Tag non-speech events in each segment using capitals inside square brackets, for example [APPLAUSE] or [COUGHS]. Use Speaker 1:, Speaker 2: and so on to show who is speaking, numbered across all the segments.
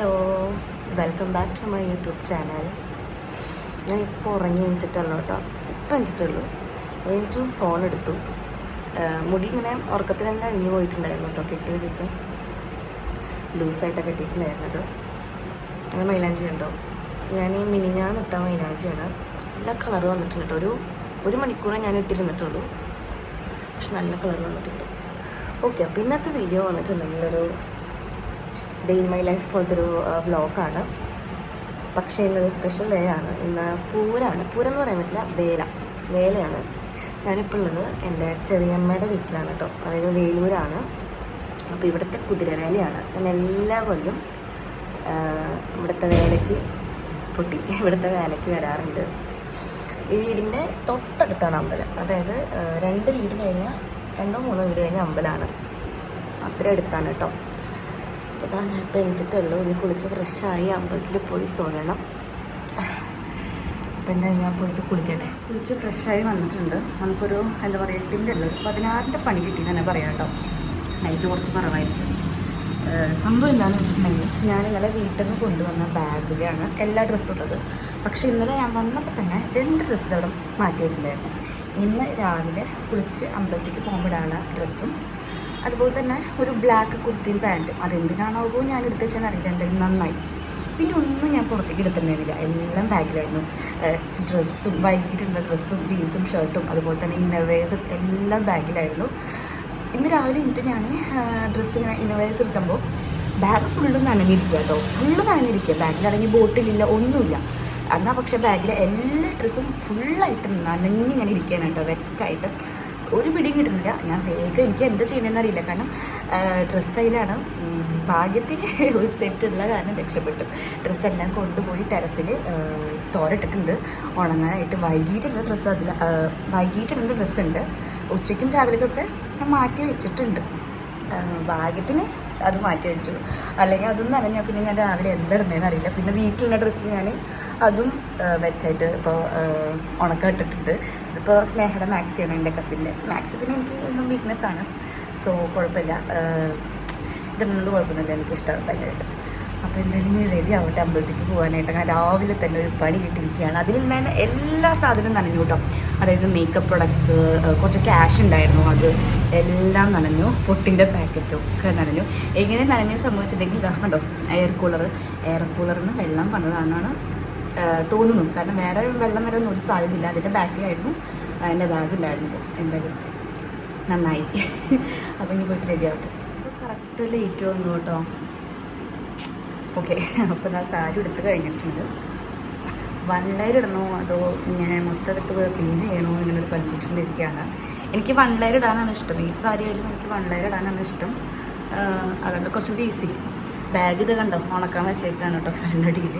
Speaker 1: Hello welcome back to my YouTube channel ഞാൻ ഇപ്പോൾ ഉറങ്ങി എണിച്ചിട്ടുള്ളൂ കേട്ടോ. ഇപ്പം എണിച്ചിട്ടുള്ളൂ എനിക്ക് ഫോൺ എടുത്തു. മുടി ഇങ്ങനെ ഉറക്കത്തിൽ തന്നെ അഴിഞ്ഞു പോയിട്ടുണ്ടായിരുന്നു കേട്ടോ കിട്ടിയ ദിവസം. ലൂസായിട്ടാണ് കെട്ടിയിട്ടുണ്ടായിരുന്നത് അങ്ങനെ മൈലാഞ്ചി കണ്ടോ? ഞാൻ ഈ മിനിഞ്ഞാന്ന് ഇട്ട മൈലാഞ്ചിയാണ് നല്ല കളർ വന്നിട്ടുണ്ട്. കേട്ടോ ഒരു ഒരു മണിക്കൂറേ ഞാൻ ഇട്ടിരുന്നിട്ടുള്ളൂ. പക്ഷെ നല്ല കളർ വന്നിട്ടുണ്ട്. ഓക്കെ അപ്പം ഇന്നത്തെ വീഡിയോ വന്നിട്ടുണ്ടെങ്കിൽ ഒരു ഡേ ഇൻ മൈ ലൈഫ് പോലത്തെ ഒരു വ്ലോഗാണ്. പക്ഷേ ഇന്നൊരു സ്പെഷ്യൽ ഡേ ആണ്. ഇന്ന് പൂരാണ്. പൂരം എന്ന് പറയാൻ പറ്റില്ല വേല. വേലയാണ്. ഞാനിപ്പോൾ ഉള്ളത് എന്റെ ചെറിയമ്മയുടെ വീട്ടിലാണ് കേട്ടോ. അതായത് വേലൂരാണ്. അപ്പോൾ ഇവിടുത്തെ കുതിരവേലയാണ് ഞാൻ എല്ലാ കൊല്ലും ഇവിടുത്തെ വേലയ്ക്ക് പൊട്ടി. ഇവിടുത്തെ വേലയ്ക്ക് വരാറുണ്ട്. ഈ വീടിന്റെ തൊട്ടടുത്താണ് അമ്പലം. അതായത് രണ്ട് വീട് കഴിഞ്ഞാൽ രണ്ടോ മൂന്നോ വീട് കഴിഞ്ഞ അമ്പലമാണ്. അത്ര അടുത്താണ് കേട്ടോ. അപ്പോൾ ഇതാ ഞാൻ ഇപ്പം എണിച്ചിട്ടുള്ളൂ ഇനി കുളിച്ച് ഫ്രഷായി അമ്പലത്തിൽ പോയി തൊഴണം. അപ്പം എന്താ ഞാൻ പോയിട്ട് കുളിക്കട്ടെ. കുളിച്ച് ഫ്രഷായി വന്നിട്ടുണ്ട്. നമുക്കൊരു എന്താ പറയുക എട്ടിന്റെ ഉള്ളത് പതിനാറിന്റെ പണി കിട്ടി തന്നെ പറയാം കേട്ടോ. നൈറ്റ് കുറച്ച് കുറവായിരിക്കും. സംഭവം എന്താണെന്ന് വെച്ചിട്ടുണ്ടെങ്കിൽ ഞാൻ ഇന്നലെ വീട്ടിൽ നിന്ന് കൊണ്ടുവന്ന ബാഗിലാണ് എല്ലാ ഡ്രസ്സും ഉള്ളത്. പക്ഷേ ഇന്നലെ ഞാൻ വന്നപ്പോൾ തന്നെ രണ്ട് ഡ്രസ്സ് അവിടെ മാറ്റി വെച്ചിട്ടുണ്ടായിരുന്നു. ഇന്ന് രാവിലെ കുളിച്ച് അമ്പലത്തേക്ക് പോകുമ്പോഴാണ് ഡ്രസ്സും അതുപോലെ തന്നെ ഒരു ബ്ലാക്ക് കുർത്തിയും പാന്റും അതെന്തിനാണോ ഞാൻ എടുത്ത് വെച്ചാൽ അറിയില്ല. എന്തായാലും നന്നായി. പിന്നെ ഒന്നും ഞാൻ പുറത്തേക്ക് എടുത്തിട്ടുണ്ടായിരുന്നില്ല. എല്ലാം ബാഗിലായിരുന്നു. ഡ്രസ്സും വൈകിട്ടുള്ള ഡ്രസ്സും ജീൻസും ഷർട്ടും അതുപോലെ തന്നെ ഇന്നർവേഴ്സും എല്ലാം ബാഗിലായിരുന്നു. ഇന്ന് രാവിലെ എന്നിട്ട് ഞാൻ ഡ്രസ്സ് ഇങ്ങനെ ഇന്നർവേഴ്സ് എടുക്കുമ്പോൾ ബാഗ് ഫുള്ള് നനഞ്ഞിരിക്കുക കേട്ടോ. ഫുള്ള് നനഞ്ഞിരിക്കുക ബാഗിലാണെങ്കിൽ ബോട്ടിലില്ല ഒന്നുമില്ല. എന്നാൽ പക്ഷേ ബാഗിലെ എല്ലാ ഡ്രസ്സും ഫുള്ളായിട്ട് നനഞ്ഞിങ്ങനെ ഇരിക്കാനാണ് കേട്ടോ. വെറ്റായിട്ട് ഒരു പിടിയും കിട്ടുന്നില്ല. ഞാൻ വേഗം എനിക്ക് എന്താ ചെയ്യണമെന്ന് അറിയില്ല. കാരണം ഡ്രസ്സ് അതിലാണ് ഭാഗ്യത്തിന് ഒരു സെറ്റ് ഉള്ള കാരണം രക്ഷപ്പെട്ടു. ഡ്രസ്സെല്ലാം കൊണ്ടുപോയി ടെറസിൽ തോരട്ടിട്ടുണ്ട്. ഉണങ്ങാനായിട്ട് വൈകിട്ടുള്ള ഡ്രസ്സ് അതിൽ വൈകിട്ടുള്ള ഡ്രസ്സ് ഉണ്ട്. ഉച്ചയ്ക്കും രാവിലെയൊക്കെ ഞാൻ മാറ്റി വെച്ചിട്ടുണ്ട്. ഭാഗ്യത്തിന് അത് മാറ്റി വെച്ചു. അല്ലെങ്കിൽ അതൊന്നും അറിഞ്ഞാൽ പിന്നെ ഞാൻ രാവിലെ എന്താ ഇടുന്നതെന്ന് അറിയില്ല. പിന്നെ വീട്ടിലുള്ള ഡ്രസ്സ് ഞാൻ അതും വെച്ചായിട്ട് ഇപ്പോൾ ഉണക്കം ഇട്ടിട്ടുണ്ട്. ഇതിപ്പോൾ സ്നേഹയുടെ മാക്സിയാണ് എന്റെ കസിന്റെ മാക്സി പിന്നെ എനിക്ക് ഒന്നും വീക്ക്നെസ് ആണ്. സോ കുഴപ്പമില്ല. ഇതിനോട് കുഴപ്പമൊന്നുമില്ല. എനിക്ക് ഇഷ്ടമാണ് ഭയങ്കരമായിട്ട്. അപ്പോൾ എന്തായാലും ഇനി റെഡി ആവട്ടെ അമ്പലത്തേക്ക് പോകാനായിട്ട്. ഞാൻ രാവിലെ തന്നെ ഒരു പണി കിട്ടിയിരിക്കുകയാണ്. അതിൽ ഞാൻ എല്ലാ സാധനവും നനഞ്ഞു കേട്ടോ. അതായത് മേക്കപ്പ് പ്രൊഡക്ട്സ് കുറച്ച് ക്യാഷ് ഉണ്ടായിരുന്നു. അത് എല്ലാം നനഞ്ഞു. പൊട്ടിന്റെ പാക്കറ്റും ഒക്കെ നനഞ്ഞു. എങ്ങനെ നനഞ്ഞ സംഭവിച്ചിട്ടുണ്ടെങ്കിൽ ഇതാ കണ്ടോ എയർ കൂളർ എയർ കൂളറിൽ നിന്ന് വെള്ളം വന്നതാണെന്നാണ് തോന്നുന്നു. കാരണം വേറെ വെള്ളം വരാൻ ഒരു സാധ്യതയില്ല. അതിന്റെ ബാക്കിലായിരുന്നു എന്റെ ബാഗ് ഉണ്ടായിരുന്നത് എന്തായാലും നന്നായി. [LAUGHS] അപ്പം ഇനി പോയിട്ട് റെഡി ആവട്ടെ. കറക്റ്റ് ലേറ്റ് വന്നു കേട്ടോ. ഓക്കെ അപ്പോൾ ഞാൻ സാരി എടുത്ത് കഴിഞ്ഞിട്ടുണ്ട്. വൺ ലയർ ഇടണോ? അതോ ഇങ്ങനെ മൊത്തം എടുത്ത് പിൻ ചെയ്യണോ ഇങ്ങനൊരു കൺഫ്യൂഷൻ ഇരിക്കുകയാണ്. എനിക്ക് വൺ ലയർ ഇടാനാണ് ഇഷ്ടം. ഈ സാരി ആയാലും എനിക്ക് വൺ ലയർ ഇടാനാണ് ഇഷ്ടം. അതല്ല കുറച്ചുകൂടി ഈസി ബാഗ് ഇത് കണ്ടോ? ഉണക്കാൻ വെച്ചേക്കാണ് കേട്ടോ. [LAUGHS] ഫാനടിയിൽ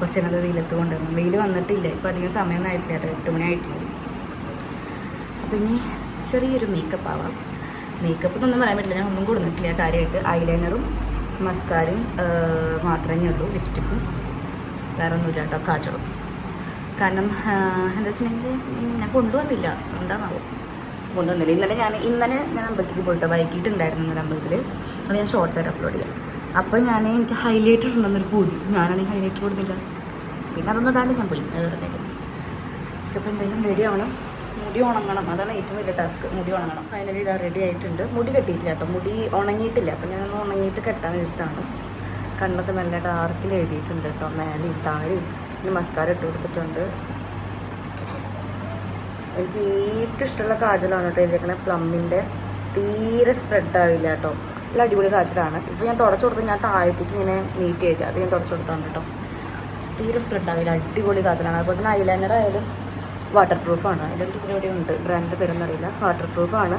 Speaker 1: കുറച്ച് നേരം വെയിലത്ത് കൊണ്ടുവരണം വെയിൽ വന്നിട്ടില്ല. ഇപ്പോൾ അധികം സമയമൊന്നും ആയിട്ടില്ല കേട്ടോ. എട്ട് മണി ആയിട്ടില്ല. അപ്പം ഇനി ചെറിയൊരു മേക്കപ്പ് ആവാം. മേക്കപ്പ് എന്നൊന്നും പറയാൻ പറ്റില്ല. ഞാൻ ഒന്നും കൊടുത്തിട്ടില്ല കാര്യമായിട്ട്. ഐലൈനറും മസ്കാരും മാത്രമേ ഉള്ളൂ. ലിപ്സ്റ്റിക്കും വേറെ ഒന്നുമില്ല കേട്ടോ. കാജറും കാരണം എന്താ വെച്ചിട്ടുണ്ടെങ്കിൽ ഞാൻ കൊണ്ടുവന്നില്ല. എന്താണാവോ? കൊണ്ടുവന്നില്ല. ഇന്നലെ ഞാൻ ഇന്നലെ ഞാൻ അമ്പലത്തിലേക്ക് പോയിട്ട്. വൈകിട്ടുണ്ടായിരുന്നു ഇന്നലെ അമ്പലത്തിൽ അത് ഞാൻ ഷോർട്സ് ആയിട്ട് അപ്ലോഡ് ചെയ്യാം. അപ്പോൾ ഞാൻ എനിക്ക് ഹൈലൈറ്റർ ഉണ്ടെന്നൊരു പൂതി. ഞാനാണെങ്കിൽ ഹൈലൈറ്റർ കൊടുത്തില്ല. പിന്നെ അതൊന്നും ഇടാണ്ട് ഞാൻ പോയി. വേറെ കാര്യം അപ്പോൾ എന്തായാലും റെഡി ആവണം. മുടി ഉണങ്ങണം. അതാണ് ഏറ്റവും വലിയ ടാസ്ക് മുടി ഉണങ്ങണം. ഫൈനലി ഇതാ റെഡി ആയിട്ടുണ്ട്. മുടി കെട്ടിയിട്ടില്ല കേട്ടോ മുടി ഉണങ്ങിയിട്ടില്ല. അപ്പോൾ ഞാനൊന്ന് ഉണങ്ങിയിട്ട് കെട്ടാൻ വെച്ചിട്ടാണ് കണ്ണൊക്കെ നല്ല ഡാർക്കിൽ എഴുതിയിട്ടുണ്ട് കേട്ടോ മേലെയും താഴെയും. പിന്നെ മസ്കാര ഇട്ട് കൊടുത്തിട്ടുണ്ട്. എനിക്ക് ഏറ്റവും ഇഷ്ടമുള്ള കാജലാണ് കേട്ടോ എഴുതിയേക്കണേ. പ്ലമ്മിന്റെ തീരെ സ്പ്രെഡ് ആവില്ല കേട്ടോ നല്ല അടിപൊളി കാച്ചിലാണ് ഇപ്പോൾ ഞാൻ തുടച്ചു കൊടുത്ത് ഞാൻ താഴത്തേക്ക് ഇങ്ങനെ നീട്ടി എഴുതി. അത് ഞാൻ തുടച്ചു കൊടുത്താണ് കേട്ടോ. തീരെ സ്പ്രെഡ് ആവില്ല. അടിപൊളി കാച്ചിലാണ് അതുപോലെ തന്നെ ഐലൈനർ ആയാലും വാട്ടർ പ്രൂഫാണ് അതിലൊരു ഇവിടെ ഉണ്ട് ബ്രാൻഡ് പേരൊന്നറിയില്ല. വാട്ടർ പ്രൂഫാണ്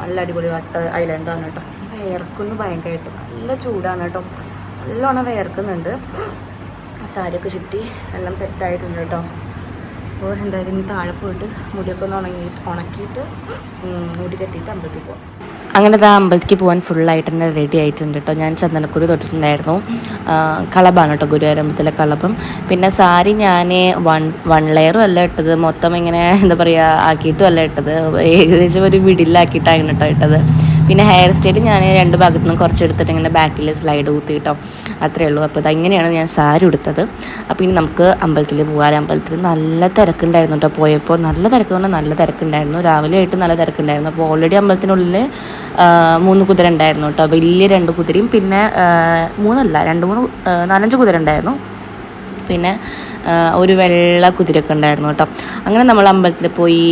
Speaker 1: നല്ല അടിപൊളി വാട്ടർ ഐലൈനറാണ് കേട്ടോ. വേർക്കുന്നു ഭയങ്കരമായിട്ട്. നല്ല ചൂടാണ് കേട്ടോ. നല്ലോണം വിയർക്കുന്നുണ്ട്. സാരിയൊക്കെ ചുറ്റി എല്ലാം സെറ്റായിട്ടുണ്ട് കേട്ടോ. അപ്പോൾ എന്തായാലും ഇനി താഴെ പോയിട്ട് മുടിയൊക്കെ ഒന്ന് ഉണങ്ങി ഉണക്കിയിട്ട് മുടി കെട്ടിയിട്ട് അമ്പലത്തിൽ പോവാം. അങ്ങനെ ആ അമ്പലത്തിൽ പോകാൻ ഫുള്ളായിട്ട് തന്നെ റെഡി ആയിട്ടുണ്ട് കേട്ടോ ഞാൻ ചന്ദനക്കുരു തൊട്ടിട്ടുണ്ടായിരുന്നു. കളബാണ് കേട്ടോ ഗുരുവായൂരമ്പലത്തിലെ കളബം. പിന്നെ സാരി ഞാൻ വൺ വൺ ലെയറും അല്ല ഇട്ടത്. മൊത്തം ഇങ്ങനെ എന്താ പറയുക ആക്കിയിട്ടും അല്ല ഇട്ടത്. ഏകദേശം ഒരു മിഡിലാക്കിയിട്ടാണ് കേട്ടോ ഇട്ടത്.
Speaker 2: പിന്നെ ഹെയർ സ്റ്റൈൽ ഞാൻ രണ്ട് ഭാഗത്തു നിന്നും കുറച്ച് എടുത്തിട്ട് ഇങ്ങനെ ബാക്കിൽ സ്ലൈഡ് കുത്തി കേട്ടോ അത്രേ ഉള്ളൂ അപ്പോൾ ഇങ്ങനെയാണ് ഞാൻ സാരി എടുത്തത് അപ്പോൾ ഇനി നമുക്ക് അമ്പലത്തിൽ പോകാം. അമ്പലത്തിൽ നല്ല തിരക്കുണ്ടായിരുന്നു കേട്ടോ പോയപ്പോൾ. നല്ല തിരക്ക് പറഞ്ഞാൽ നല്ല തിരക്കുണ്ടായിരുന്നു. രാവിലെ ആയിട്ട് നല്ല തിരക്കുണ്ടായിരുന്നു. അപ്പോൾ ഓൾറെഡി അമ്പലത്തിനുള്ളിൽ മൂന്ന് കുതിര ഉണ്ടായിരുന്നു കേട്ടോ വലിയ രണ്ട് കുതിരയും പിന്നെ മൂന്നല്ല രണ്ട് മൂന്ന് നാലഞ്ച് കുതിര ഉണ്ടായിരുന്നു പിന്നെ ഒരു വെള്ള കുതിരയൊക്കെ ഉണ്ടായിരുന്നു കേട്ടോ. അങ്ങനെ നമ്മൾ അമ്പലത്തിൽ പോയി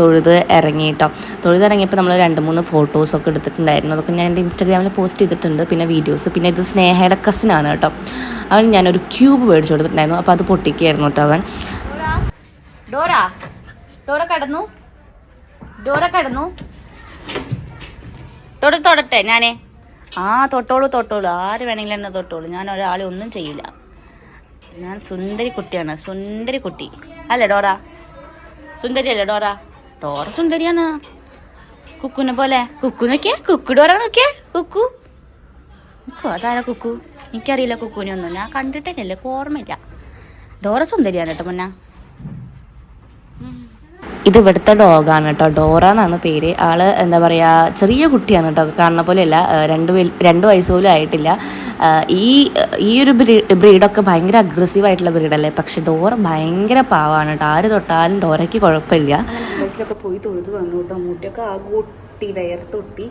Speaker 2: തൊഴുത് ഇറങ്ങി കേട്ടോ. തൊഴുത് ഇറങ്ങിയപ്പോൾ നമ്മൾ രണ്ട് മൂന്ന് ഫോട്ടോസൊക്കെ എടുത്തിട്ടുണ്ടായിരുന്നു. അതൊക്കെ ഞാൻ എന്റെ ഇൻസ്റ്റാഗ്രാമിൽ പോസ്റ്റ് ചെയ്തിട്ടുണ്ട്. പിന്നെ വീഡിയോസ് പിന്നെ ഇത് സ്നേഹയുടെ കസിനാണ് കേട്ടോ. അവൻ ഞാനൊരു ക്യൂബ് മേടിച്ചു കൊടുത്തിട്ടുണ്ടായിരുന്നു. അപ്പോൾ അത് പൊട്ടിക്കുകയായിരുന്നു കേട്ടോ അവൻ.
Speaker 1: ഡോറ ഡോറ കടന്നു. ഡോറ കടന്നു. തൊടട്ടെ ഞാനേ. ആ തൊട്ടോളൂ തൊട്ടോളൂ. ആര് വേണമെങ്കിലും എന്നെ തൊട്ടോളൂ. ഞാൻ ഒരാളെ ഒന്നും ചെയ്യില്ല. ഞാൻ സുന്ദരി കുട്ടിയാണ് സുന്ദരി കുട്ടി. അല്ലേ ഡോറ? സുന്ദരി അല്ലേ ഡോറ? ഡോറ സുന്ദരിയാണ്. കുക്കുനെ പോലെ. കുക്കു നോക്കിയേ കുക്കു ഡോറ നോക്കിയേ കുക്കു. കുക്കു അതാരാ കുക്കു? എനിക്കറിയില്ല കുക്കുവിനെ ഒന്നും. ഞാൻ കണ്ടിട്ടേ ഇല്ല ഓർമ്മയില്ല. ഡോറ സുന്ദരിയാണ് കേട്ടോ മുന്ന
Speaker 2: ഇത് ഇവിടുത്തെ ഡോഗാണ് കേട്ടോ. ഡോറ എന്നാണ് പേര്. ആൾ എന്താ പറയുക ചെറിയ കുട്ടിയാണ് കേട്ടോ. കാണുന്ന പോലെയല്ല രണ്ട് രണ്ട് വയസ്സ് പോലും ആയിട്ടില്ല. ഈ ഈ ഒരു ബ്രീഡൊക്കെ ഭയങ്കര അഗ്രസീവ് ആയിട്ടുള്ള ബ്രീഡല്ലേ? പക്ഷെ ഡോറ ഭയങ്കര പാവാണ് കേട്ടോ. ആര് തൊട്ടാലും ഡോറയ്ക്ക് കുഴപ്പമില്ല.
Speaker 1: അമ്പലത്തിലൊക്കെ പോയി തൊഴുത് വന്നു കേട്ടോ. മുട്ടിയൊക്കെ ആകൂട്ടി വയർത്തൊട്ടി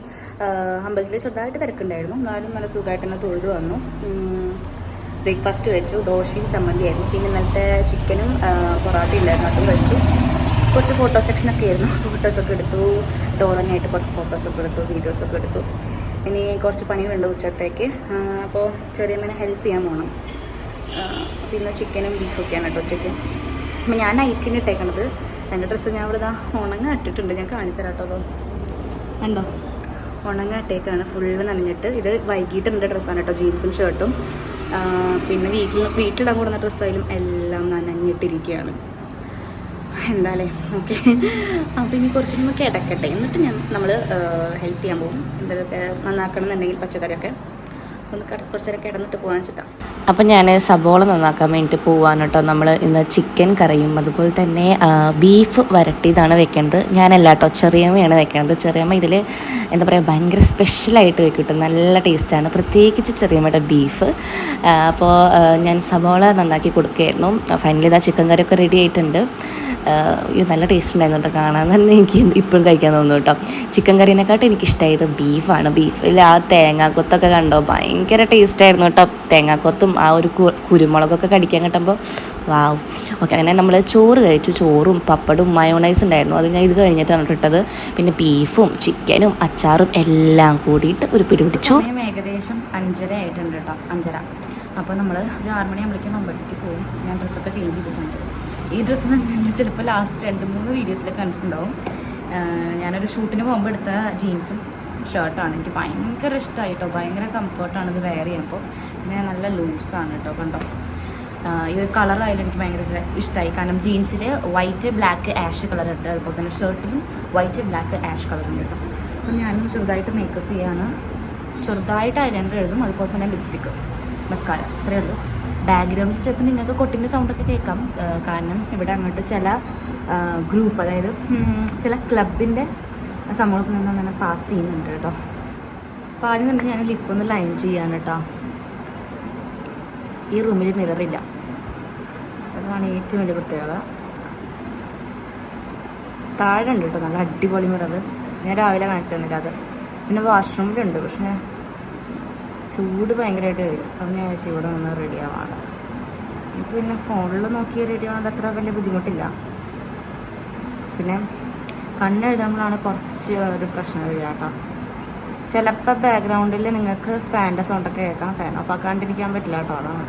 Speaker 1: അമ്പലത്തിൽ ചെറുതായിട്ട് തിരക്കുണ്ടായിരുന്നു. എന്നാലും നല്ല സുഖമായിട്ട് തന്നെ തൊഴുത് വന്നു. ബ്രേക്ക്ഫാസ്റ്റ് കഴിച്ചു ദോശയും ചമ്മന്തിയായിരുന്നു. പിന്നെ ഇന്നലത്തെ ചിക്കനും പൊറാട്ട ഉണ്ടായിരുന്നു. അതും കഴിച്ചു കുറച്ച് ഫോട്ടോ സെക്ഷനൊക്കെ ആയിരുന്നു. ഫോട്ടോസൊക്കെ എടുത്തു. ഡോറനായിട്ട് കുറച്ച് ഫോട്ടോസൊക്കെ എടുത്തു വീഡിയോസൊക്കെ എടുത്തു. ഇനി കുറച്ച് പണികളുണ്ട് ഉച്ചത്തേക്ക്. അപ്പോൾ ചെറിയമ്മനെ ഹെൽപ്പ് ചെയ്യാൻ പോകണം പിന്നെ ചിക്കനും ബീഫൊക്കെയാണ് കേട്ടോ ഉച്ചയ്ക്ക്. അപ്പം ഞാൻ നൈറ്റിന് ഇട്ടേക്കണത്. എന്റെ ഡ്രസ്സ് ഞാൻ ഇവിടെ ഇതാ ഉണങ്ങ ഇട്ടിട്ടുണ്ട്. ഞാൻ കാണിച്ചു കേട്ടോ അതോ. കണ്ടോ? ഉണങ്ങ ഇട്ടേക്കാണ്. ഫുള്ള് നനഞ്ഞിട്ട്. ഇത് വൈകിട്ട് എന്റെ ഡ്രസ്സാണ് കേട്ടോ. ജീൻസും ഷർട്ടും പിന്നെ വീട്ടിൽ വീട്ടിലിടാൻ കൂടുന്ന ഡ്രസ്സായാലും എല്ലാം നനഞ്ഞിട്ടിരിക്കുകയാണ്. എന്തായാലേ ഓക്കെ. അപ്പോൾ ഇനി കുറച്ച് നമ്മൾ കിടക്കട്ടെ. എന്നിട്ട് ഞാൻ നമ്മൾ ഹെൽപ്പ് ചെയ്യാൻ പോകും എന്തൊക്കെ നന്നാക്കണം എന്നുണ്ടെങ്കിൽ പച്ചക്കറിയൊക്കെ. ഒന്ന് കുറച്ച് നേരം കിടന്നിട്ട് പോകാൻ വെച്ചിട്ടാണ്
Speaker 2: അപ്പം ഞാൻ സബോള നന്നാക്കാൻ വേണ്ടിയിട്ട് പോവാണ് കേട്ടോ. നമ്മൾ ഇന്ന് ചിക്കൻ കറിയും അതുപോലെ തന്നെ ബീഫ് വരട്ടിയതാണ് വെക്കേണ്ടത് ഞാനല്ല കേട്ടോ ചെറിയമ്മയാണ് വെക്കേണ്ടത് ചെറിയമ്മ ഇതിൽ എന്താ പറയുക ഭയങ്കര സ്പെഷ്യലായിട്ട് വെക്കും നല്ല ടേസ്റ്റാണ് പ്രത്യേകിച്ച് ചെറിയമ്മയുടെ ബീഫ് അപ്പോൾ ഞാൻ സബോള നന്നാക്കി കൊടുക്കുകയായിരുന്നു. ഫൈനലി ഇതാ ചിക്കൻ കറിയൊക്കെ റെഡി ആയിട്ടുണ്ട്. അയ്യോ നല്ല ടേസ്റ്റ് ഉണ്ടായിരുന്നു കേട്ടോ. കാണാൻ തന്നെ എനിക്ക് ഇപ്പോഴും കഴിക്കാൻ തോന്നുന്നു കേട്ടോ. ചിക്കൻ കറീനെക്കാട്ടും എനിക്കിഷ്ടമായത് ബീഫാണ് ബീഫിൽ ആ തേങ്ങാക്കൊത്തൊക്കെ കണ്ടോ? ഭയങ്കര ടേസ്റ്റ് ആയിരുന്നു കേട്ടോ. തേങ്ങാക്കൊത്തും ആ ഒരു കുരുമുളകൊക്കെ കടിക്കാൻ കിട്ടുമ്പോൾ വാവ്. ഓക്കെ അങ്ങനെ നമ്മൾ ചോറ് കഴിച്ചു. ചോറും പപ്പടും മയോണൈസ് ഉണ്ടായിരുന്നു. അത് ഞാൻ ഇത് കഴിഞ്ഞിട്ടാണ് ഇട്ടത്. പിന്നെ ബീഫും ചിക്കനും അച്ചാറും എല്ലാം കൂടിയിട്ട് ഒരു പിടി പിടിച്ചു.
Speaker 1: ഏകദേശം അഞ്ചര ആയിട്ടുണ്ട് കേട്ടോ. അഞ്ചര. അപ്പോൾ നമ്മൾ ഒരു ആറ് മണിയാകുമ്പോഴേക്കും അമ്പലത്തേക്ക് പോകും. ഞാൻ ഡ്രസ്സൊക്കെ ചേഞ്ച് ചെയ്തിട്ടുണ്ട്. ഈ ഡ്രസ്സ് നിങ്ങൾ ചിലപ്പോൾ ലാസ്റ്റ് രണ്ട് മൂന്ന് വീഡിയോസിലൊക്കെ കണ്ടിട്ടുണ്ടാവും. ഞാനൊരു ഷൂട്ടിന് പോകുമ്പോൾ എടുത്ത ജീൻസും ഷർട്ടാണ് എനിക്ക് ഭയങ്കര ഇഷ്ടമായി കേട്ടോ ഭയങ്കര കംഫർട്ടാണ് ഇത് വെയർ ചെയ്യുമ്പോൾ പിന്നെ നല്ല ലൂസാണ് കേട്ടോ കണ്ടോ? ഈ ഒരു കളറായാലും എനിക്ക് ഭയങ്കര ഇഷ്ടമായി കാരണം ജീൻസിൽ വൈറ്റ് ബ്ലാക്ക് ആഷ് കളർ ഉണ്ട് അതുപോലെ തന്നെ ഷർട്ടിലും വൈറ്റ് ബ്ലാക്ക് ആഷ് കളർ ഉണ്ട് കേട്ടോ അപ്പോൾ ഞാനും ചെറുതായിട്ട് മേക്കപ്പ് ചെയ്യാണ്. ചെറുതായിട്ട് ഐലൈനർ എഴുതും. അതുപോലെ തന്നെ ലിപ്സ്റ്റിക്ക് മസ്കാര ഇത്രയേ ഉള്ളൂ. ബാക്ക്ഗ്രൗണ്ടിൽ ചിലപ്പോൾ നിങ്ങൾക്ക് കൊട്ടിന്റെ സൗണ്ടൊക്കെ കേൾക്കാം. കാരണം ഇവിടെ അങ്ങോട്ട് ചില ഗ്രൂപ്പ് അതായത് ചില ക്ലബിന്റെ സംഭവമൊക്കെ നിന്ന് അങ്ങനെ പാസ് ചെയ്യുന്നുണ്ട് കേട്ടോ. അപ്പോൾ ആദ്യം തന്നെ ഞാൻ ലിപ്പൊന്ന് ലൈൻ ചെയ്യാണ് കേട്ടോ. ഈ റൂമിൽ മിററില്ല അതാണ് ഏറ്റവും വലിയ പ്രത്യേകത. താഴെ ഉണ്ട് കേട്ടോ നല്ല അടിപൊളി മിറർ ഞാൻ രാവിലെ കാണിച്ചു തന്നില്ല അത്. പിന്നെ വാഷ്റൂമിലുണ്ട് പക്ഷേ ചൂട് ഭയങ്കരമായിട്ട് വരും. അപ്പം ഞാൻ വിചാരിച്ചു ഇവിടെ നിന്ന് റെഡി ആവാണ് എനിക്ക് പിന്നെ ഫോണിൽ നോക്കി റെഡി ആവാണ്ട് അത്ര വലിയ ബുദ്ധിമുട്ടില്ല. പിന്നെ കണ്ണെഴുതുമ്പോഴാണ് കുറച്ച് ഒരു പ്രശ്നം വരിക കേട്ടോ. ചിലപ്പോൾ ബാക്ക്ഗ്രൗണ്ടിൽ നിങ്ങൾക്ക് ഫാന്റെ സൗണ്ടൊക്കെ കേൾക്കാം. ഫാൻ ഓഫ് ആക്കാണ്ടിരിക്കാൻ പറ്റില്ല കേട്ടോ അതാണ്.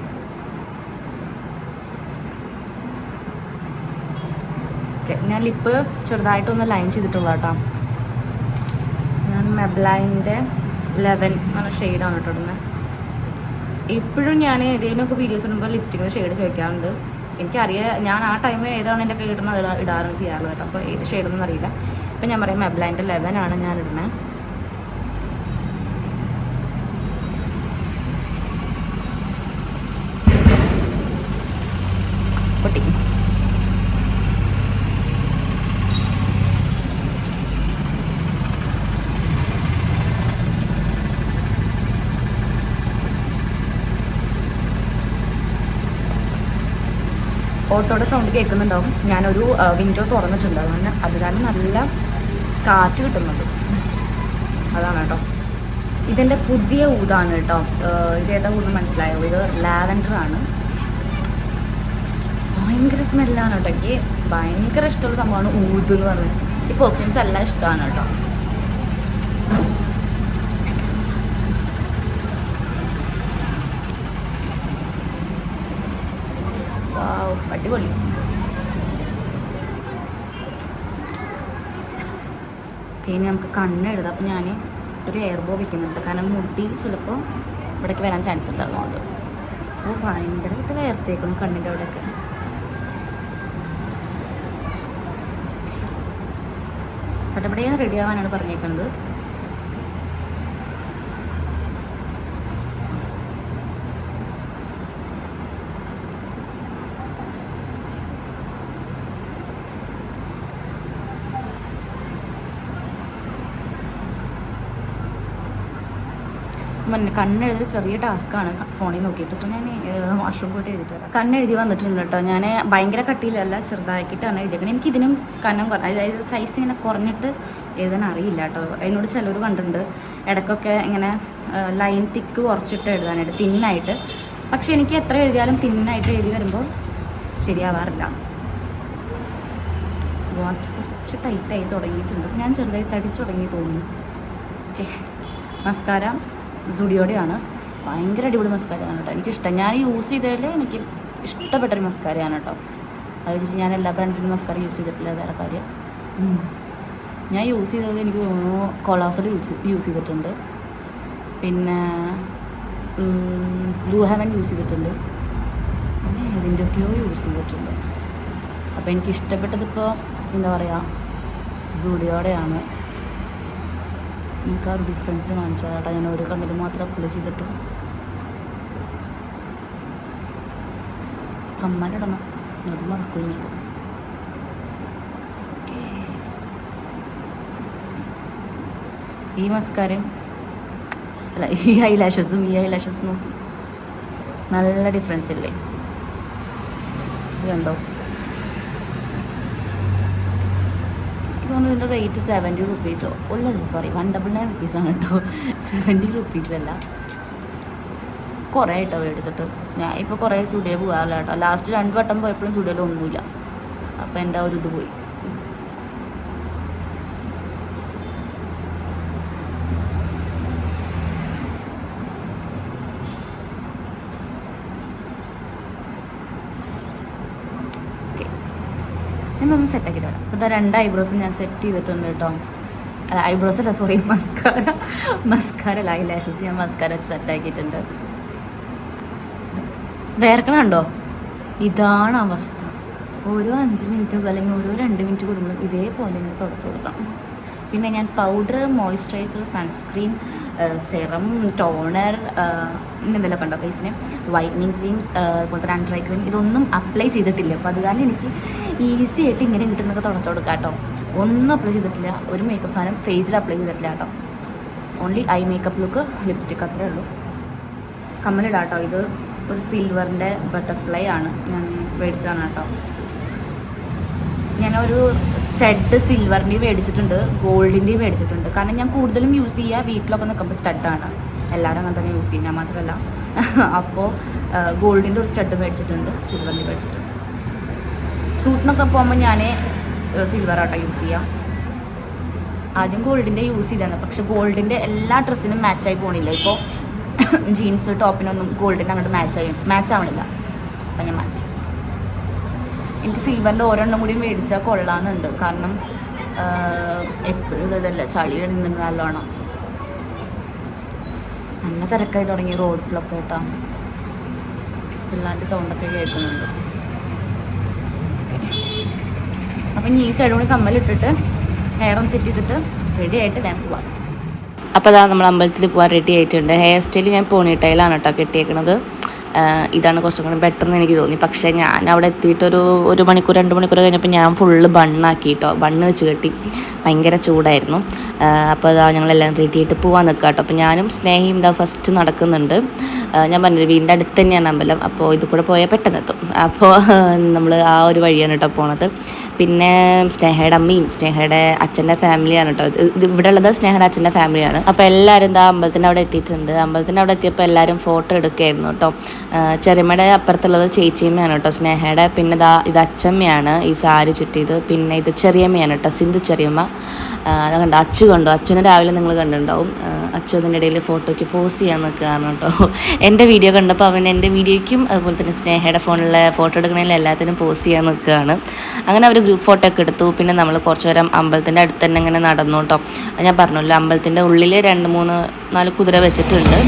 Speaker 1: ഓക്കെ ഞാൻ ലിപ്പ് ചെറുതായിട്ടൊന്ന് ലൈൻ ചെയ്തിട്ടുള്ളൂ കേട്ടോ. ഞാൻ മെബ്ലൈന്റെ ലെവൻ എന്ന ഷെയ്ഡാണ് കേട്ടോ ഇടുന്നത് ഇപ്പോഴും ഞാൻ ഏതെങ്കിലുമൊക്കെ വീഡിയോസ് ഇടുമ്പോൾ ലിപ്സ്റ്റിക്കിന്റെ ഷെയ്ഡ് ചോദിക്കാറുണ്ട്. എനിക്കറിയാം ഞാൻ ആ ടൈമിൽ ഏതാണ് എന്റെ കയ്യിൽ ഇടുന്നത്? ഇടാറ് ചെയ്യാറുള്ളത് കേട്ടോ. അപ്പോൾ ഏത് ഷെയ്ഡൊന്നും അറിയില്ല. ഇപ്പം ഞാൻ പറയാം മെബ്ലൈന്റെ ലെവൻ ആണ് ഞാൻ ഇടുന്നത് പൊട്ടി ഓട്ടോയുടെ സൗണ്ട് കേൾക്കുന്നുണ്ടാവും. ഞാനൊരു വിൻഡോ തുറന്നിട്ടുണ്ട്. അതുകൊണ്ട് അത് കാരണം നല്ല കാറ്റ് കിട്ടുന്നുണ്ട്. അതാണ് കേട്ടോ. ഇതിന്റെ പുതിയ ഊതാണ് കേട്ടോ. ഇത് ഏതാ ഊന്ന് മനസ്സിലായോ? ഇത് ലാവൻഡർ ആണ്. ഭയങ്കര സ്മെല്ലാണ് കേട്ടോ. എനിക്ക് ഭയങ്കര ഇഷ്ടമുള്ള സംഭവമാണ് ഊത് എന്ന് പറയുന്നത്. ഈ പെർഫ്യൂംസ് എല്ലാം ഇഷ്ടമാണ് കേട്ടോ വാവ്, അടിപൊളി. ഓക്കെ ഇനി നമുക്ക് കണ്ണ് എഴുതാം അപ്പം ഞാൻ ഒരു എയർബോ വെക്കുന്നുണ്ട്. കാരണം മുടി ചിലപ്പോൾ ഇവിടേക്ക് വരാൻ ചാൻസ് ഉണ്ട് അതുകൊണ്ട് അപ്പോൾ ഭയങ്കരമായിട്ട് വേർത്തേക്കണം കണ്ണിന്റെ അവിടെയൊക്കെ സട്ടപ്പടയെ റെഡി ആവാനാണ് പറഞ്ഞേക്കുന്നത്. കണ്ണെഴുതി ചെറിയ ടാസ്ക്കാണ് ഫോണിൽ നോക്കിയിട്ട്. സോ ഞാൻ വാഷ്റൂം പോയിട്ട് എഴുതിയിട്ട് വരാം കണ്ണെഴുതി വന്നിട്ടുണ്ട് കേട്ടോ ഞാൻ ഭയങ്കര കട്ടിയിലല്ല ചെറുതാക്കിയിട്ടാണ് എഴുതിയേക്കുന്നത് എനിക്ക് ഇതിനും കനം അതായത് സൈസ് ഇങ്ങനെ കുറഞ്ഞിട്ട് എഴുതാൻ അറിയില്ല കേട്ടോ അതിനോട് ചിലർ കണ്ടിട്ടുണ്ട്. ഇടയ്ക്കൊക്കെ ഇങ്ങനെ ലൈൻ തിക്ക് കുറച്ചിട്ട് എഴുതാനായിട്ട് തിന്നായിട്ട്. പക്ഷെ എനിക്ക് എത്ര എഴുതിയാലും തിന്നായിട്ട് എഴുതി വരുമ്പോൾ ശരിയാവാറില്ല. വാച്ച് കുറച്ച് ടൈറ്റായി തുടങ്ങിയിട്ടുണ്ട്. ഞാൻ ചെറുതായി തടിച്ചു തുടങ്ങി തോന്നുന്നു. ഓക്കെ. മസ്കാര സുഡിയോടെയാണ്. ഭയങ്കര അടിപൊളി മസ്കാരയാണ് കേട്ടോ. എനിക്കിഷ്ടം. ഞാൻ യൂസ് ചെയ്തതിൽ എനിക്ക് ഇഷ്ടപ്പെട്ടൊരു മസ്കാരയാണ് കേട്ടോ. അത് വെച്ചിട്ട് ഞാൻ എല്ലാ ബ്രാൻഡിലും മസ്കാര യൂസ് ചെയ്തിട്ടില്ല വേറെ കാര്യം. ഞാൻ യൂസ് ചെയ്തത് എനിക്ക് തോന്നുന്നു കൊളാസോഡ് യൂസ് യൂസ് ചെയ്തിട്ടുണ്ട്. പിന്നെ ബ്ലൂ ഹെവൻ യൂസ് ചെയ്തിട്ടുണ്ട്. പിന്നെ ഏതിന്റെയൊക്കെയോ യൂസ് ചെയ്തിട്ടുണ്ട്. അപ്പോൾ എനിക്ക് ഇഷ്ടപ്പെട്ടതിപ്പോൾ എന്താ പറയുക സൂഡിയോടെയാണ്. എനിക്ക് ആ ഒരു ഡിഫറൻസ് കാണിച്ചാൽ ഞാൻ ഒരു കണ്ണിൽ മാത്രം അപ്ലൈ ചെയ്തിട്ട്. കമ്മലിടണം അത് ഇപ്പോൾ ഈ മസ്കാരം അല്ല ഈ ഐ ലാഷസും ഈ ഐ ലാഷസും നല്ല ഡിഫറൻസ് ഇല്ലേ? ഉണ്ടോ തോന്നുന്നു ഇതിന്റെ റേറ്റ് സെവന്റി റുപ്പീസോ ഉള്ളല്ലോ സോറി വൺ ഡബിൾ നയൻ റുപ്പീസാണ് കേട്ടോ. സെവന്റി റുപ്പീസല്ല കുറേ കേട്ടോ മേടിച്ചിട്ട്. ഞാൻ ഇപ്പോൾ കുറേ സ്റ്റുഡിയോ പോകാറില്ല കേട്ടോ. ലാസ്റ്റ് രണ്ട് വട്ടം പോയപ്പോഴും സ്റ്റുഡിയോയിൽ ഒന്നുമില്ല. അപ്പോൾ എന്റെ ഒരു ഇത് പോയി ഓക്കെ എന്നൊന്ന് സെറ്റാക്കിയിട്ട് വരാം അപ്പോൾ രണ്ട് ഐബ്രോസും ഞാൻ സെറ്റ് ചെയ്തിട്ടുണ്ട് കേട്ടോ. ഐബ്രോസ് അല്ല sorry mascara mascara eye lashes ഞാൻ മസ്കാര സെറ്റാക്കിയിട്ടുണ്ട് വേർക്കണുണ്ടോ? ഇതാണ് അവസ്ഥ. ഓരോ അഞ്ച് മിനിറ്റ് അല്ലെങ്കിൽ ഓരോ രണ്ട് മിനിറ്റ് കൂടുമ്പോഴും ഇതേപോലെ ഇങ്ങനെ തുടച്ചു കൊടുക്കണം. പിന്നെ ഞാൻ powder moisturiser sunscreen serum toner എന്തെങ്കിലുമൊക്കെ കണ്ടോ ഫേസിന് വൈറ്റനിങ് ക്രീംസ് അതുപോലെ തന്നെ ഐ ക്രീം ഇതൊന്നും അപ്ലൈ ചെയ്തിട്ടില്ല. അപ്പോൾ അത് കാരണം എനിക്ക് ഈസി ആയിട്ട് ഇങ്ങനെ കിട്ടുന്നൊക്കെ തുടച്ചു കൊടുക്കാം കേട്ടോ. ഒന്നും അപ്ലൈ ചെയ്തിട്ടില്ല. ഒരു മേക്കപ്പ് സാധനം ഫേസിൽ അപ്ലൈ ചെയ്തിട്ടില്ല കേട്ടോ. Only eye makeup look lipstick അത്രേ ഉള്ളൂ. കമ്മലിടാം കേട്ടോ. ഇത് ഒരു സിൽവറിന്റെ ബട്ടർഫ്ലൈ ആണ്. ഞാൻ മേടിച്ചതാണ് കേട്ടോ. ഞാനൊരു സ്റ്റഡ് സിൽവറിന്റെയും മേടിച്ചിട്ടുണ്ട്. ഗോൾഡിന്റെയും മേടിച്ചിട്ടുണ്ട്. കാരണം ഞാൻ കൂടുതലും യൂസ് ചെയ്യുക വീട്ടിലൊക്കെ നിൽക്കുമ്പോൾ സ്റ്റഡാണ് എല്ലാവരും അങ്ങനെ തന്നെ യൂസ് ചെയ്യുക മാത്രമല്ല [LAUGHS] അപ്പോൾ ഗോൾഡിന്റെ ഒരു സ്റ്റഡ് മേടിച്ചിട്ടുണ്ട്. സിൽവറിന്റെ മേടിച്ചിട്ടുണ്ട്. ഷൂട്ടിനൊക്കെ പോകുമ്പോൾ ഞാൻ സിൽവർ ആട്ടോ യൂസ് ചെയ്യാം. ആദ്യം ഗോൾഡിന്റെ യൂസ് ചെയ്തതാണ്. പക്ഷെ ഗോൾഡിന്റെ എല്ലാ ഡ്രസ്സിനും മാച്ചായി പോകണില്ല ഇപ്പോൾ ജീൻസ് [COUGHS] ടോപ്പിനൊന്നും ഗോൾഡിന് അങ്ങോട്ട് മാച്ചായി മാച്ച് ആവണില്ല. അപ്പം ഞാൻ മാറ്റി. എനിക്ക് സിൽവറിന്റെ ഓരോണ്ണം കൂടി മേടിച്ചാൽ കൊള്ളാമെന്നുണ്ട് കാരണം എപ്പോഴും ഇതിടല്ല ചളി ഇടുന്നുണ്ട് നല്ലോണം. നല്ല തിരക്കായി തുടങ്ങി റോഡിലൊക്കെ കേട്ടോ. പിള്ളേരുടെ സൗണ്ടൊക്കെ കേൾക്കുന്നുണ്ട്. അപ്പം ഈ സൈഡ് കൂടി കമ്മലിട്ടിട്ട് ഒന്ന് സെറ്റ് ചെയ്തിട്ട് റെഡി ആയിട്ട് ഞാൻ പോവാം.
Speaker 2: അപ്പോൾ അതാ നമ്മൾ അമ്പലത്തിൽ പോകാൻ റെഡി ആയിട്ടുണ്ട്. ഹെയർ സ്റ്റൈൽ ഞാൻ പോണി ടൈലാണ് കേട്ടോ കെട്ടിയേക്കണത്. ഇതാണ് കുറച്ചും കൂടി ബെറ്റർ എന്ന് എനിക്ക് തോന്നി. പക്ഷേ ഞാൻ അവിടെ എത്തിയിട്ടൊരു ഒരു മണിക്കൂർ രണ്ട് മണിക്കൂർ കഴിഞ്ഞപ്പോൾ ഞാൻ ഫുള്ള് ബണ്ണാക്കി കേട്ടോ ബണ്ണ് വെച്ച് കെട്ടി. ഭയങ്കര ചൂടായിരുന്നു. അപ്പോൾ അതാ ഞങ്ങളെല്ലാം റെഡി ആയിട്ട് പോകാൻ നിൽക്കുക കേട്ടോ അപ്പോൾ ഞാനും സ്നേഹയും ഇതാ ഫസ്റ്റ് നടക്കുന്നുണ്ട്. ഞാൻ പറഞ്ഞില്ല വീടിന്റെ അടുത്ത് തന്നെയാണ് അമ്പലം. അപ്പോൾ ഇത് കൂടെ പോയാൽ പെട്ടെന്ന് എത്തും. അപ്പോൾ നമ്മൾ ആ ഒരു വഴിയാണ് കേട്ടോ പോണത്. പിന്നെ സ്നേഹയുടെ അമ്മയും സ്നേഹയുടെ അച്ഛന്റെ ഫാമിലിയാണ് കേട്ടോ ഇത് ഇവിടെ ഉള്ളത് സ്നേഹയുടെ അച്ഛന്റെ ഫാമിലിയാണ്. അപ്പോൾ എല്ലാവരും എന്താ അമ്പലത്തിന്റെ അവിടെ എത്തിയിട്ടുണ്ട്. അമ്പലത്തിന്റെ അവിടെ എത്തിയപ്പോൾ എല്ലാവരും ഫോട്ടോ എടുക്കുകയായിരുന്നു കേട്ടോ ചെറിയമ്മയുടെ അപ്പുറത്തുള്ളത് ചേച്ചിയമ്മയാണ് കേട്ടോ. സ്നേഹയുടെ പിന്നെ ഇതാ ഇത് അച്ചമ്മയാണ് ഈ സാരി ചുറ്റിയത്. പിന്നെ ഇത് ചെറിയമ്മയാണ് കേട്ടോ സിന്ധു ചെറിയമ്മ. അത് കണ്ടോ അച്ചു കണ്ടോ അച്ചുവിനെ രാവിലെ നിങ്ങൾ കണ്ടിട്ടുണ്ടാവും. അച്ഛൻ അതിന്റെ ഇടയിൽ ഫോട്ടോയ്ക്ക് പോസ് ചെയ്യാൻ നിൽക്കുകയാണ് കേട്ടോ. എന്റെ വീഡിയോ കണ്ടപ്പോൾ അവൻ എന്റെ വീഡിയോയ്ക്കും അതുപോലെ തന്നെ സ്നേഹയുടെ ഫോണിലെ ഫോട്ടോ എടുക്കണതിൽ എല്ലാത്തിനും പോസ് ചെയ്യാൻ നിൽക്കുകയാണ്. അങ്ങനെ അവർ ഗ്രൂപ്പ് ഫോട്ടോ ഒക്കെ എടുത്തു. പിന്നെ നമ്മൾ കുറച്ച് നേരം അമ്പലത്തിന്റെ അടുത്ത് തന്നെ ഇങ്ങനെ നടന്നു കേട്ടോ. ഞാൻ പറഞ്ഞല്ലോ അമ്പലത്തിന്റെ ഉള്ളിൽ രണ്ട് മൂന്ന് നാല് കുതിര വെച്ചിട്ടുണ്ട്.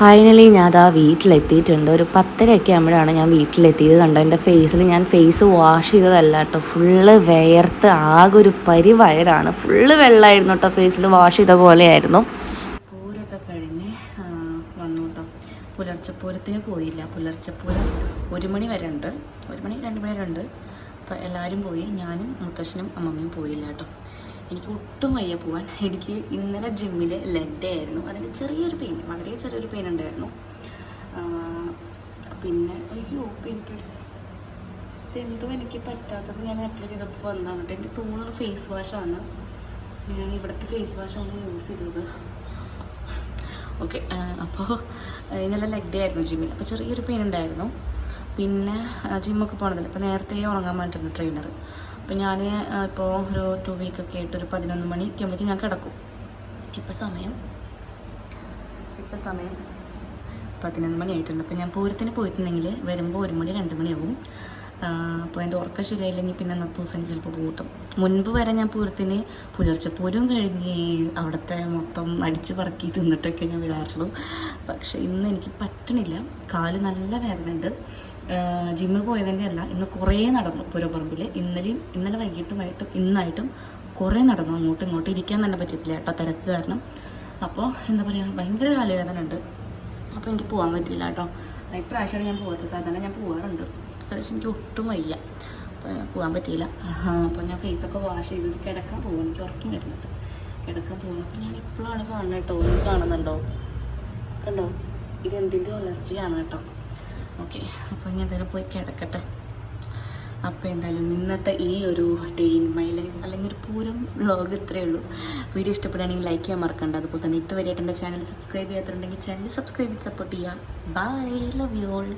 Speaker 2: ഫൈനലി ഞാൻ അത് ആ വീട്ടിലെത്തിയിട്ടുണ്ട്. ഒരു പത്തരയൊക്കെ ആകുമ്പോഴാണ് ഞാൻ വീട്ടിലെത്തിയത്. കണ്ടോ എന്റെ ഫേസിൽ ഞാൻ ഫേസ് വാഷ് ചെയ്തതല്ല കേട്ടോ. ഫുള്ള് വേർത്ത് ആകെ ഒരു പരിവയറാണ്. ഫുള്ള് വെള്ളമായിരുന്നു കേട്ടോ ഫേസിൽ വാഷ് ചെയ്ത പോലെയായിരുന്നു. പൂരൊക്കെ കഴിഞ്ഞ് വന്നു കേട്ടോ. പുലർച്ചപ്പൂരത്തിന് പോയില്ല. പുലർച്ചപ്പൂരം ഒരു മണി വരെ ഉണ്ട്. ഒരു മണി രണ്ട് മണി വരെ ഉണ്ട്. അപ്പോൾ എല്ലാവരും പോയി. ഞാനും മുത്തശ്ശനും അമ്മമ്മയും പോയില്ല കേട്ടോ. എനിക്ക് ഒട്ടും വയ്യ പോവാൻ. എനിക്ക് ഇന്നലെ ജിമ്മിൽ ലെഡ് ആയിരുന്നു. അതിന്റെ ചെറിയൊരു പെയിൻ വളരെ ചെറിയൊരു പെയിൻ ഉണ്ടായിരുന്നു. പിന്നെ അയ്യോ പിമ്പിൾസ് ഇതെന്തോ എനിക്ക് പറ്റാത്തത് ഞാൻ അപ്ലൈ ചെയ്തപ്പോൾ വന്നതാണ്. എനിക്ക് തോന്നുന്നു ഫേസ് വാഷാണ് ഞാൻ ഇവിടുത്തെ ഫേസ് വാഷാണ് യൂസ് ചെയ്തത്. ഓക്കെ അപ്പോൾ ഇന്നലെ ലെഗ് ഡേ ആയിരുന്നു ജിമ്മിൽ അപ്പോൾ ചെറിയൊരു പെയിൻ ഉണ്ടായിരുന്നു. പിന്നെ ജിമ്മൊക്കെ പോകണതില്ല അപ്പോൾ നേരത്തെ ഉറങ്ങാൻ വേണ്ടിയിട്ടുണ്ട് ട്രെയിനർ അപ്പോൾ ഞാൻ ഇപ്പോൾ ഒരു ടു വീക്കൊക്കെ ആയിട്ട് ഒരു പതിനൊന്ന് മണി ആകുമ്പോഴേക്കും ഞാൻ കിടക്കും. ഇപ്പം സമയം? ഇപ്പം സമയം പതിനൊന്ന് മണി ആയിട്ടുണ്ട്. അപ്പം ഞാൻ പൂരത്തിന് പോയിട്ടുണ്ടെങ്കിൽ വരുമ്പോൾ ഒരു മണി രണ്ട് മണിയാവും അപ്പോൾ എന്റെ ഉറക്കം ശരിയായില്ലെങ്കിൽ പിന്നെ അന്നത്തെ ദിവസം ചിലപ്പോൾ കൂട്ടും മുൻപ് വരെ ഞാൻ പൂരത്തിന് പുലർച്ചെപ്പൂരം കഴിഞ്ഞ് അവിടുത്തെ മൊത്തം അടിച്ച് പറക്കി തിന്നിട്ടൊക്കെ ഞാൻ വരാറുള്ളൂ. പക്ഷേ ഇന്ന് എനിക്ക് പറ്റണില്ല. കാൽ നല്ല വേദനയുണ്ട്. ജിമ്മിൽ പോയതിന്റെ അല്ല ഇന്ന് കുറേ നടന്നു പുരപ്പറമ്പിൽ ഇന്നലെയും ഇന്നലെ വൈകിട്ടുമായിട്ടും ഇന്നായിട്ടും കുറേ നടന്നു അങ്ങോട്ടും ഇങ്ങോട്ടും. ഇരിക്കാൻ തന്നെ പറ്റത്തില്ല കേട്ടോ തിരക്ക് കാരണം. അപ്പോൾ എന്താ പറയുക ഭയങ്കര കാലവേദന ഉണ്ട് അപ്പോൾ എനിക്ക് പോകാൻ പറ്റില്ല കേട്ടോ. ഇപ്രാവശ്യമാണ് ഞാൻ പോകാത്ത സാധാരണ ഞാൻ പോകാറുണ്ട് പക്ഷേ എനിക്ക് ഒട്ടും വയ്യ. പോകാൻ പറ്റിയില്ല. അപ്പോൾ ഞാൻ ഫേസൊക്കെ വാഷ് ചെയ്തിട്ട് കിടക്കാൻ പോകും എനിക്ക് ഉറക്കം വരുന്നുണ്ട്. കിടക്കാൻ പോകും അപ്പോൾ ഞാൻ ഇപ്പോഴാണ് കാണുന്നത് കേട്ടോ. കാണുന്നുണ്ടോ? കണ്ടോ? ഇത് എന്തിന്റെ വളർച്ചയാണ് കേട്ടോ. ഓക്കെ അപ്പോൾ ഞാൻ എന്തായാലും പോയി കിടക്കട്ടെ.
Speaker 1: അപ്പോൾ എന്തായാലും ഇന്നത്തെ ഈ ഒരു ഡേ ഇൻ മൈ ലൈഫ് അല്ലെങ്കിൽ ഒരു പൂരം വ്ളോഗ് ഇത്രയേ ഉള്ളൂ. വീഡിയോ ഇഷ്ടപ്പെടുകയാണെങ്കിൽ ലൈക്ക് ചെയ്യാൻ മറക്കണ്ട. അതുപോലെ തന്നെ ഇതുവരെയായിട്ട് എന്റെ ചാനൽ സബ്സ്ക്രൈബ് ചെയ്യാത്തുണ്ടെങ്കിൽ ചാനൽ സബ്സ്ക്രൈബ് ചെയ്ത് സപ്പോർട്ട് ചെയ്യുക. Bye love you all